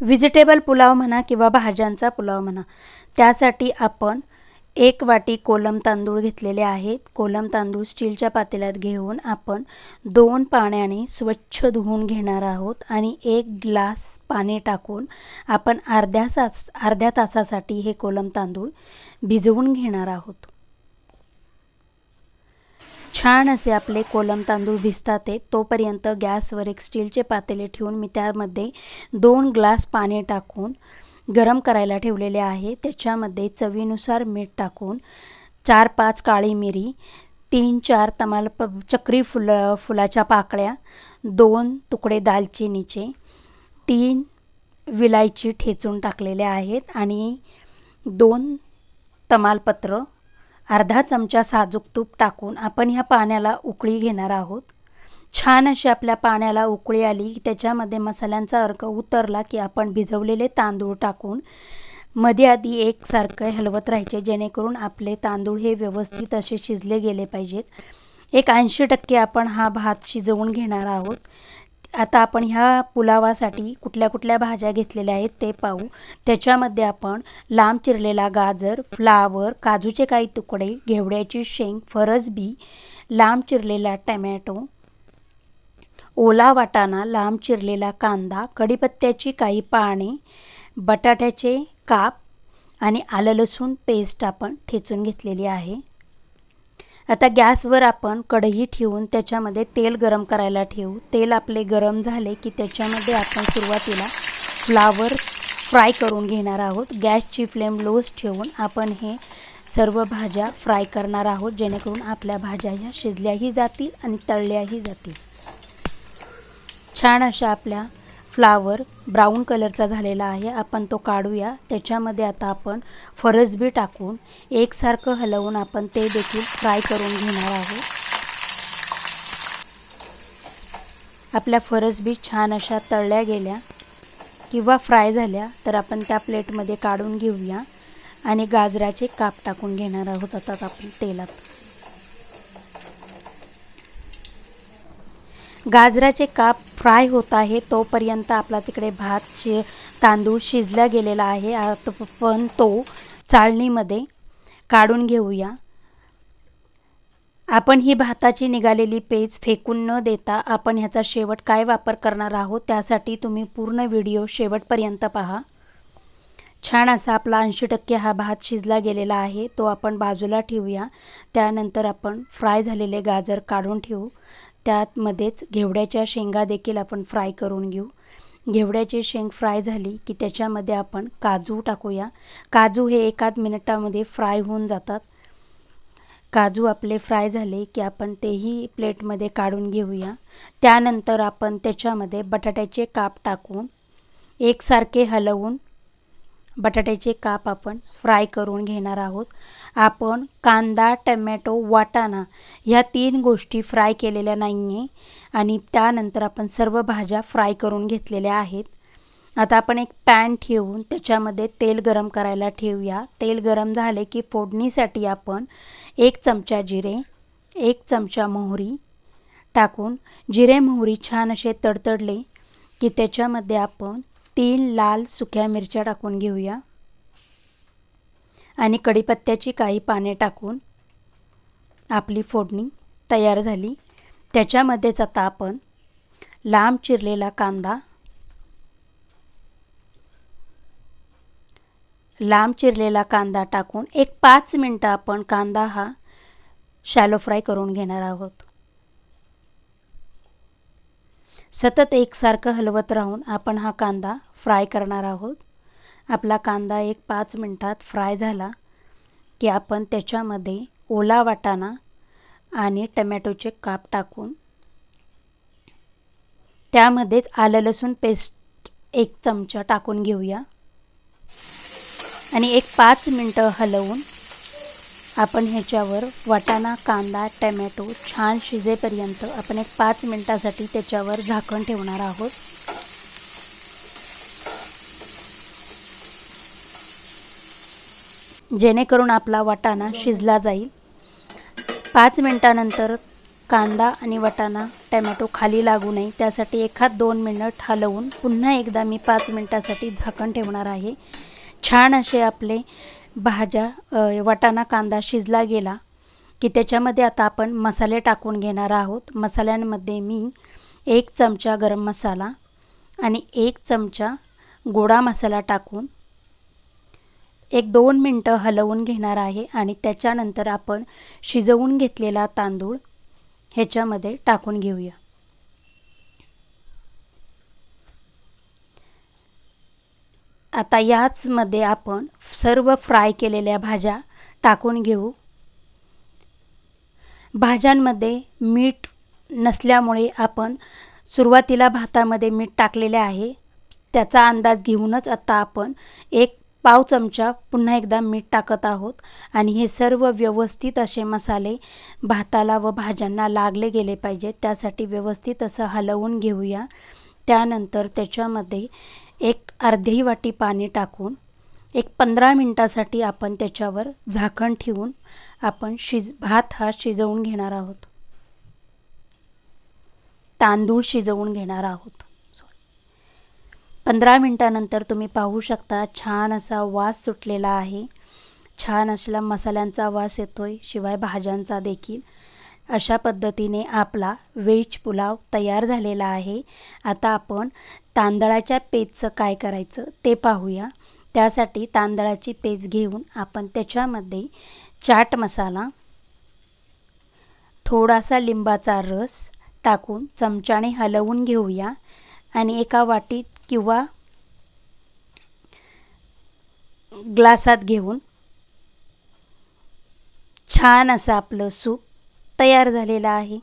Vegetable pulao म्हणा किंवा भाज्यांचा पुलाव म्हणा त्यासाठी आपण एक वाटी कोलम तांदूळ घेतलेले आहेत. कोलम तांदूळ स्टीलच्या पातेल्यात घेऊन आपण दोन पाण्याने स्वच्छ धुवून घेणार आहोत आणि एक ग्लास पाणी टाकून आपण अर्ध्या तास अर्ध्या तासासाठी हे कोलम तांदूळ भिजवून घेणार आहोत. छान असे आपले कोलम तांदूळ भिजतात ते. तोपर्यंत गॅसवर एक स्टीलचे पातेले ठेवून मी त्यामध्ये दोन ग्लास पाणी टाकून गरम करायला ठेवलेले आहे. त्याच्यामध्ये चवीनुसार मीठ टाकून चार पाच काळी मिरी तीन चार तमाल प चक्री फुल फुलाच्या पाकळ्या दोन तुकडे दालचिनीचे तीन विलायची ठेचून टाकलेल्या आहेत आणि दोन तमालपत्र अर्धा चमचा साजूक तूप टाकून आपण ह्या पाण्याला उकळी घेणार आहोत. छान अशी आपल्या पाण्याला उकळी आली की त्याच्यामध्ये मसाल्यांचा अर्क उतरला की आपण भिजवलेले तांदूळ टाकून मध्ये आधी एकसारखं हलवत राहायचे जेणेकरून आपले तांदूळ हे व्यवस्थित असे शिजले गेले पाहिजेत. एक ऐंशी टक्के आपण हा भात शिजवून घेणार आहोत. आता आपण ह्या पुलावासाठी कुठल्या कुठल्या भाज्या घेतलेल्या आहेत ते पाहू. त्याच्यामध्ये आपण लांब चिरलेला गाजर फ्लावर काजूचे काही तुकडे घेवड्याची शेंग फरसबी लांब चिरलेला टमॅटो ओला वाटाणा लांब चिरलेला कांदा कढीपत्त्याची काही पाने बटाट्याचे काप आणि आलं लसूण पेस्ट आपण ठेचून घेतलेली आहे. आता गॅसवर आपण कढई ठेवून त्याच्यामध्ये तेल गरम करायला ठेवू. तेल आपले गरम झाले की त्याच्यामध्ये आपण सुरुवातीला फ्लावर फ्राय करून घेणार आहोत. गॅसची फ्लेम लोच ठेवून आपण हे सर्व भाज्या फ्राय करणार आहोत जेणेकरून आपल्या भाज्या ह्या शिजल्याही जातील आणि तळल्याही जातील. छान अशा आपल्या फ्लावर ब्राऊन कलरचा झालेला आहे. आपण तो काढूया. त्याच्यामध्ये आता आपण फरसबी टाकून एकसारखं हलवून आपण ते देखील फ्राय करून घेणार आहोत. आपल्या फरसबी छान अशा तळल्या गेल्या किंवा फ्राय झाल्या तर आपण त्या प्लेटमध्ये काढून घेऊया आणि गाजराचे काप टाकून घेणार आहोत आता आपण तेलात. गाजराचे काप फ्राय होत आहे तोपर्यंत आपला तिकडे भात शि तांदूळ शिजला गेलेला आहे. पण तो चाळणीमध्ये काढून घेऊया. आपण ही भाताची निघालेली पेज फेकून न देता आपण ह्याचा शेवट काय वापर करणार आहोत त्यासाठी तुम्ही पूर्ण व्हिडिओ शेवटपर्यंत पहा. छान असा आपला ऐंशी टक्के हा भात शिजला गेलेला आहे तो आपण बाजूला ठेवूया. त्यानंतर आपण फ्राय झालेले गाजर काढून ठेवू. त्यातमध्येच घेवड्याच्या शेंगा देखील आपण फ्राय करून घेऊ. घेवड्याची शेंग फ्राय झाली की त्याच्यामध्ये आपण काजू टाकूया. काजू हे एकाच मिनिटामध्ये फ्राय होऊन जातात. काजू आपले फ्राय झाले की आपण तेही प्लेटमध्ये काढून घेऊया. त्यानंतर आपण त्याच्यामध्ये बटाट्याचे काप टाकून एकसारखे हलवून बटाट्याचे काप आपण फ्राय करून घेणार आहोत. आपण कांदा टमॅटो वाटाणा ह्या तीन गोष्टी फ्राय केलेल्या नाही आहे आणि त्यानंतर आपण सर्व भाज्या फ्राय करून घेतलेल्या आहेत. आता आपण एक पॅन ठेवून त्याच्यामध्ये तेल गरम करायला ठेवूया. तेल गरम झाले की फोडणीसाठी आपण एक चमचा जिरे एक चमचा मोहरी टाकून जिरे मोहरी छान असे तडतडले की त्याच्यामध्ये आपण तीन लाल सुक्या मिरच्या टाकून घेऊया. आणि कढीपत्त्याची काही पाने टाकून आपली फोडणी तयार झाली. त्याच्यामध्येच आता आपण लांब चिरलेला कांदा लांब चिरलेला कांदा टाकून एक पाच मिनटं आपण कांदा हा शॅलो फ्राय करून घेणार आहोत. सतत एकसारखं हलवत राहून आपण हा कांदा फ्राय करणार आहोत. आपला कांदा एक पाच मिनटात फ्राय झाला की आपण त्याच्यामध्ये ओला वाटाणा आणि टमॅटोचे काप टाकून त्यामध्येच आलं लसूण पेस्ट एक चमचा टाकून घेऊया. आणि एक पाच मिनटं हलवून आपण ह्याच्यावर वाटाणा कांदा टमॅटो छान शिजेपर्यंत आपण एक पाच मिनटासाठी त्याच्यावर झाकण ठेवणार आहोत. जेणेकरून आपला वाटाणा शिजला जाईल. पाच मिनटानंतर कांदा आणि वाटाणा टमॅटो खाली लागू नये. त्यासाठी एखाद दोन मिनिट हलवून पुन्हा एकदा मी पाच मिनटासाठी झाकण ठेवणार आहे. छान असे आपले भाज्या वाटाणा कांदा शिजला गेला की त्याच्यामध्ये आता आपण मसाले टाकून घेणार आहोत. मसाल्यांमध्ये मी एक चमचा गरम मसाला आणि एक चमचा गोडा मसाला टाकून एक दोन मिनटं हलवून घेणार आहे आणि त्याच्यानंतर आपण शिजवून घेतलेला तांदूळ ह्याच्यामध्ये टाकून घेऊया. आता याचमध्ये आपण सर्व फ्राय केलेल्या भाज्या टाकून घेऊ. भाज्यांमध्ये मीठ नसल्यामुळे आपण सुरुवातीला भातामध्ये मीठ टाकलेले आहे. त्याचा अंदाज घेऊनच आता आपण एक पाव चमचा पुन्हा एकदा मीठ टाकत आहोत आणि हे सर्व व्यवस्थित असे मसाले भाताला व भाज्यांना लागले गेले पाहिजेत. त्यासाठी व्यवस्थित असं हलवून घेऊया. त्यानंतर त्याच्यामध्ये एक अर्धी वाटी पाणी टाकून एक पंधरा मिनटासाठी आपण त्याच्यावर झाकण ठेवून आपण शिज भात हा शिजवून घेणार आहोत. तांदूळ शिजवून घेणार आहोत. पंधरा मिनटानंतर तुम्ही पाहू शकता छान असा वास सुटलेला आहे. छान असला मसाल्यांचा वास येतोय शिवाय भाज्यांचा देखील. अशा पद्धतीने आपला व्हेज पुलाव तयार झालेला आहे. आता आपण तांदळाच्या पेजचं काय करायचं ते पाहूया. त्यासाठी तांदळाची पेज घेऊन आपण त्याच्यामध्ये चाट मसाला थोडासा लिंबाचा रस टाकून चमच्याने हलवून घेऊया आणि एका वाटीत किंवा ग्लासात घेऊन छान असं आपलं सूप तयार झालेलं आहे.